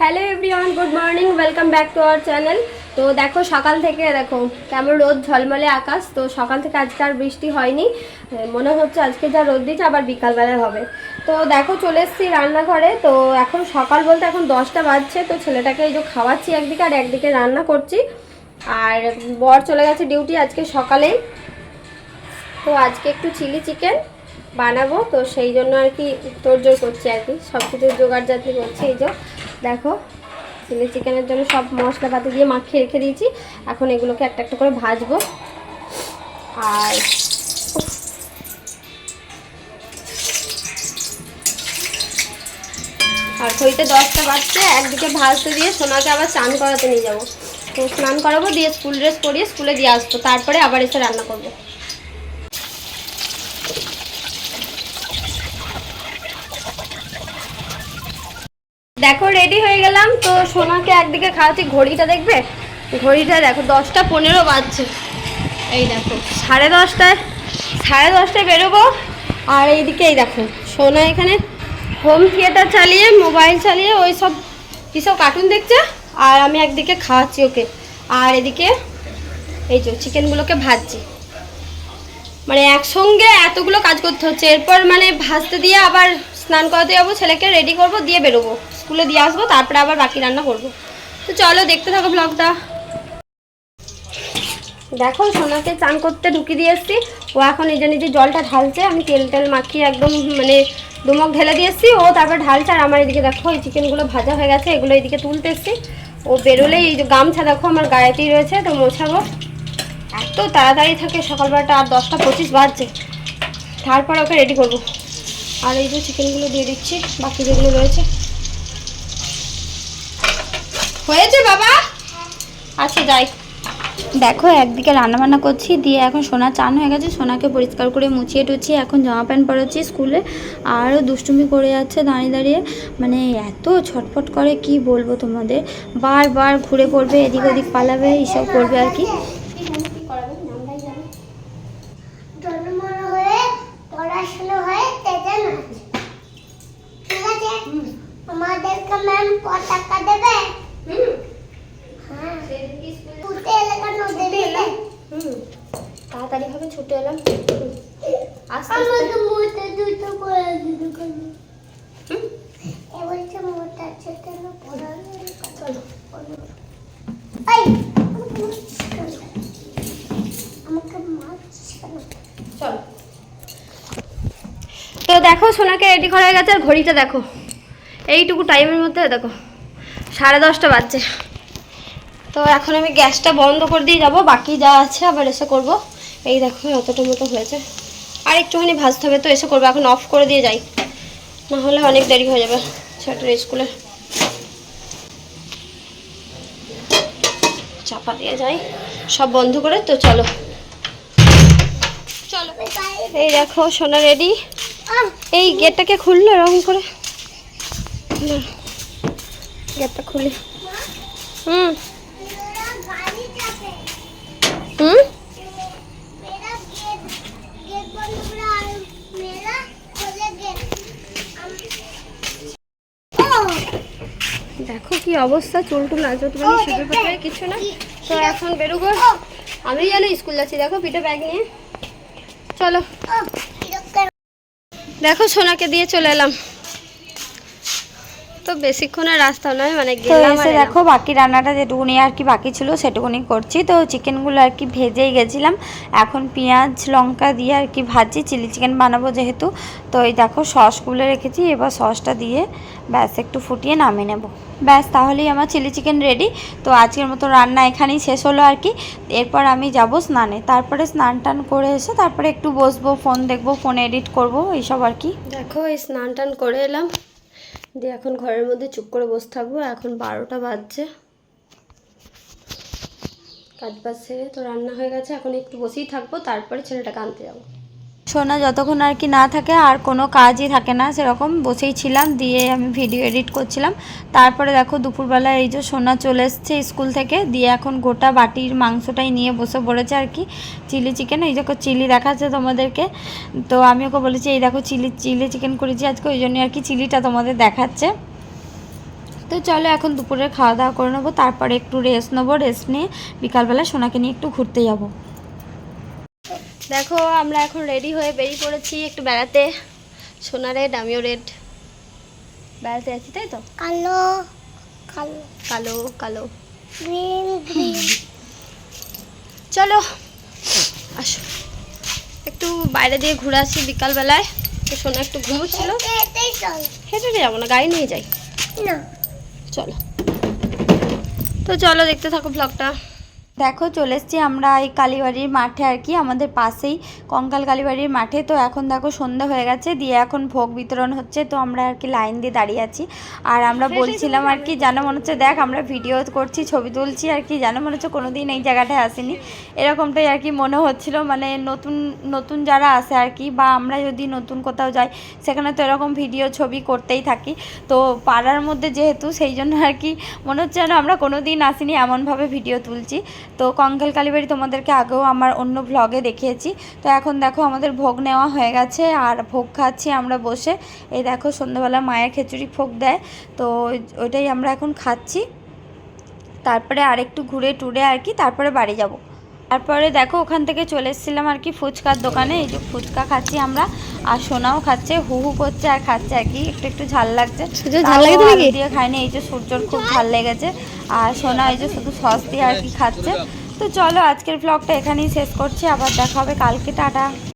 Hello everyone good morning welcome back to our channel তো দেখো, সকাল থেকে দেখো, কেমন রোদ, ঝলমলে আকাশ। তো সকাল থেকে আজকে আর বৃষ্টি হয়নি। মনে হচ্ছে আজকে যা রোদ দিচ্ছে, আবার বিকালবেলায় হবে। তো দেখো, চলে এসেছি রান্নাঘরে। তো এখন সকাল বলতে এখন দশটা বাজছে। তো ছেলেটাকে এই যে খাওয়াচ্ছি একদিকে আর একদিকে রান্না করছি। আর বর চলে গেছে ডিউটি আজকে সকালেই। তো আজকে একটু চিলি চিকেন বানাবো। তো সেই জন্য আর কি তোড়জোড় করছি আর কি। সব কিছু জোগাড় জাতি করছি এই যে। দেখো, চিলি চিকেনের জন্য সব মশলাপাতি দিয়ে মাখিয়ে রেখে দিয়েছি। এখন এগুলোকে একটা একটা করে ভাজবো। আর আর ঘড়িতে দশটা বাজছে, একদিকে ভাজতে দিয়ে সোনাকে আবার চান করাতে নিয়ে যাব। তো স্নান করাবো, দিয়ে স্কুল ড্রেস পরিয়ে স্কুলে দিয়ে আসব। তারপরে আবার এসে রান্না করব। দেখো রেডি হয়ে গেলাম। তো সোনাকে একদিকে খাওয়াচ্ছি। ঘড়িটা দেখবে? ঘড়িটা দেখো, দশটা পনেরো বাজছে। এই দেখো, সাড়ে দশটায় সাড়ে দশটায় বেরোবো। আর এইদিকে এই দেখো, সোনা এখানে হোম থিয়েটার চালিয়ে মোবাইল চালিয়ে, ওই সব কিসব কার্টুন দেখছে? আর আমি একদিকে খাওয়াচ্ছি ওকে। আর এদিকে এই যে চিকেনগুলোকে ভাজছি। মানে একসঙ্গে এতগুলো কাজ করতে হচ্ছে। এরপর মানে ভাজতে দিয়ে আবার স্নান করাতে যাব, ছেলেকে রেডি করব, দিয়ে বেরোবো। স্কুলে দিয়ে আসব, তারপরে আবার বাকি রান্না করব। তো চলো, দেখতে থাকো ব্লগটা দেখো, সোনাকে চান করতে ঢুকিয়ে দিয়ে এসছি। ও এখন নিজে নিজে জলটা ঢালছে। আমি তেল তেল মাখিয়ে একদম মানে দুমক ঢেলে দিয়ে এসছি। ও তারপর ঢালছে আর আমার এদিকে দেখো, এই চিকেনগুলো ভাজা হয়ে গেছে, এগুলো এদিকে তুলতে এসছি। ও বেরোলেই এই যে গামছা দেখো আমার গায়েতেই রয়েছে, তো মোছাবো। এত তাড়াতাড়ি থাকে সকালবেলাটা আর দশটা পঁচিশ বাজছে। তারপরে ওকে রেডি করব। আর এই যে চিকেনগুলো দিয়ে দিচ্ছি, বাকি যেগুলো রয়েছে। হয়েছে বাবা? আচ্ছা যাই। দেখো, একদিকে রান্না বান্না করছি, দিয়ে এখন সোনা চান হয়ে গেছে। সোনাকে পরিষ্কার করে মুছিয়ে টুছিয়ে এখন জামা প্যান্ট পরাচ্ছি স্কুলে। আরও দুষ্টুমি করে যাচ্ছে দাঁড়িয়ে দাঁড়িয়ে। মানে এত ছটফট করে, কি বলব তোমাদের? বারবার ঘুরে পড়বে, এদিক ওদিক পালাবে, এইসব করবে আর কি। আমাদেরকে ম্যাম ক টাকা দেবে? হ্যাঁ। ছুটে এলে কেন দেবে? হুম। তাড়াতাড়ি হবে ছুটে এলাম। হুম। আস্তে আস্তে। মোটা কেন হুম, চলো। এই আমাকে চলো। তো দেখো সোনাকে রেডি করা হয়ে গেছে আর ঘড়িটা দেখো। এইটুকু টাইমের মধ্যে দেখো, সাড়ে দশটা বাজছে। তো এখন আমি গ্যাসটা বন্ধ করে দিয়ে যাব, বাকি যা আছে আবার এসে করব। এই দেখো অতটা মতো হয়েছে। আর একটুখানি ভাজতে হবে তো, এসে করব, এখন অফ করে দিয়ে যাই। না হলে অনেক দেরি হয়ে যাবে ছেলেটার স্কুলে। চাপা দিয়ে যাই, সব বন্ধ করে, তো চলো। চলো। এই দেখো, সোনা রেডি। এই গেটটাকে খুললো এরকম করে। গেটটা খুলে। হুম। হুম? দেখো কি অবস্থা চুল টুল আজ তোমার সুযোগ পাবে কিছু না? তো এখন বেরোবো। আমি যেন স্কুল যাচ্ছি দেখো পিঠে ব্যাগ নিয়ে। চলো। দেখো সোনাকে দিয়ে চলে এলাম। তো বেশিক্ষণের রাস্তা নয় মানে তো এসে দেখো বাকি রান্নাটা যেটুকুনি আর কি বাকি ছিল সেটুকুনি করছি। তো চিকেনগুলো আর কি ভেজেই গেছিলাম। এখন পেঁয়াজ লঙ্কা দিয়ে আর কি ভাজি চিলি চিকেন বানাবো যেহেতু। তো এই দেখো সস সসগুলো রেখেছি এবার সসটা দিয়ে ব্যাস একটু ফুটিয়ে নামিয়ে নেব। ব্যাস তাহলেই আমার চিলি চিকেন রেডি তো আজকের মতো রান্না এখানেই শেষ হলো আর কি। এরপর আমি যাব স্নানে। তারপরে স্নান টান করে এসে তারপরে একটু বসবো ফোন দেখব ফোন এডিট করব এইসব আর কি। দেখো এই স্নান টান করে এলাম। দিয়ে এখন ঘরের মধ্যে চুপ করে বসে থাকব। এখন বারোটা বাজছে। কাজ বাজ সেরে তো রান্না হয়ে গেছে। এখন একটু বসেই থাকব, তারপরে ছেলেটাকে আনতে যাব। সোনা যতক্ষণ আর কি না থাকে, আর কোনো কাজই থাকে না, সেরকম বসেই ছিলাম দিয়ে আমি ভিডিও এডিট করছিলাম। তারপরে দেখো দুপুরবেলা এই যে সোনা চলে এসছে স্কুল থেকে, দিয়ে এখন গোটা বাটির মাংসটাই নিয়ে বসে পড়েছে আর কি। চিলি চিকেন, এই দেখো চিলি দেখাচ্ছে তোমাদেরকে। তো আমি ওকে বলেছি, এই দেখো চিলি চিলি চিকেন করেছি আজকে, ওই জন্য আর কি চিলিটা তোমাদের দেখাচ্ছে। তো চলো এখন দুপুরে খাওয়া দাওয়া করে নেব, তারপরে একটু রেস্ট নেব রেস্ট নিয়ে বিকালবেলা সোনাকে নিয়ে একটু ঘুরতে যাব। দেখো আমরা এখন রেডি হয়ে বেরিয়ে পড়েছি একটু বেড়াতে। সোনা রেড আমিও রেড বেড়াতে আছি তাই তো? কালো কালো। কালো কালো। গ্রিন গ্রিন চলো আসো। একটু বাইরে দিয়ে ঘুরে আসি বিকালবেলায়। তো সোনা একটু ঘুমোচ্ছিল। হেঁটে যাব না গাড়ি নিয়ে যাই। না। চলো। তো চলো দেখতে থাকো ব্লগটা দেখো চলে এসছি আমরা এই কালীবাড়ির মাঠে আর কি আমাদের পাশেই কঙ্কাল কালীবাড়ির মাঠে। তো এখন দেখো সন্ধ্যা হয়ে গেছে দিয়ে এখন ভোগ বিতরণ হচ্ছে। তো আমরা আর কি লাইন দিয়ে দাঁড়িয়ে আছি। আর আমরা বলছিলাম আর কি যেন মনে হচ্ছে দেখ আমরা ভিডিও করছি ছবি তুলছি আর কি যেন মনে হচ্ছে কোনো দিন এই জায়গাটায় আসিনি। এরকমটাই আর কি মনে হচ্ছিল মানে নতুন নতুন যারা আসে আর কি বা আমরা যদি নতুন কোথাও যাই সেখানে তো এরকম ভিডিও ছবি করতেই থাকি। তো পাড়ার মধ্যে যেহেতু সেই জন্য আর কি মনে হচ্ছে যেন আমরা কোনো দিন আসিনি এমনভাবে ভিডিও তুলছি। তো কঙ্কাল কালীবাড়ি তোমাদেরকে আগেও আমার অন্য ভ্লগে দেখিয়েছি। তো এখন দেখো আমাদের ভোগ নেওয়া হয়ে গেছে, আর ভোগ খাচ্ছি আমরা বসে। এই দেখো সন্ধ্যাবেলা মায়ের খিচুড়ি ভোগ দেয়, তো ওইটাই আমরা এখন খাচ্ছি। তারপরে আরেকটু ঘুরে টুরে আর কি, তারপরে বাড়ি যাব। তারপরে দেখো ওখান থেকে চলে এসেছিলাম আর কি ফুচকার দোকানে। এই যে ফুচকা খাচ্ছি আমরা আর সোনাও খাচ্ছে হু হু করছে আর খাচ্ছে আর কি। একটু একটু ঝাল লাগছে। দিয়ে খাইনি এই যে সূর্যর খুব ভালো লেগেছে। আর সোনা এই যে শুধু সস দিয়ে আর কি খাচ্ছে। তো চলো আজকের ব্লগটা এখানেই শেষ করছি। আবার দেখা হবে কালকে টাটা।